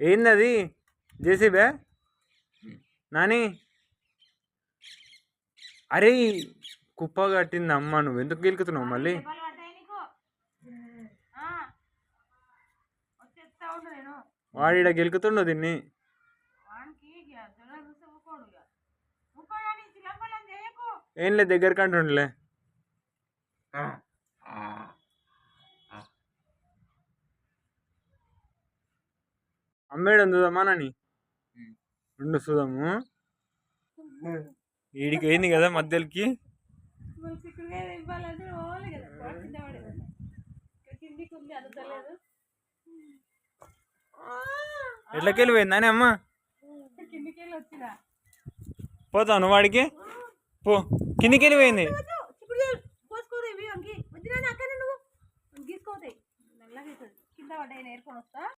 ఏంది అది జేసీబే? నాని? అరే కుప్ప కట్టింది అమ్మ నువ్వు. ఎందుకు గెలుకుతున్నావు మళ్ళీ? వాడిడ గెలుకుతుండవు దీన్ని? వానికి ఇక జొన్న అమ్మేడు చూదమ్మా నాని? రెండు చూదాము వీడికి అయింది కదా మధ్యలోకి. ఎట్లకెళ్ళి పోయింది నాని అమ్మ? పోతాను వాడికి? పో. కిందికి వెళ్ళిపోయింది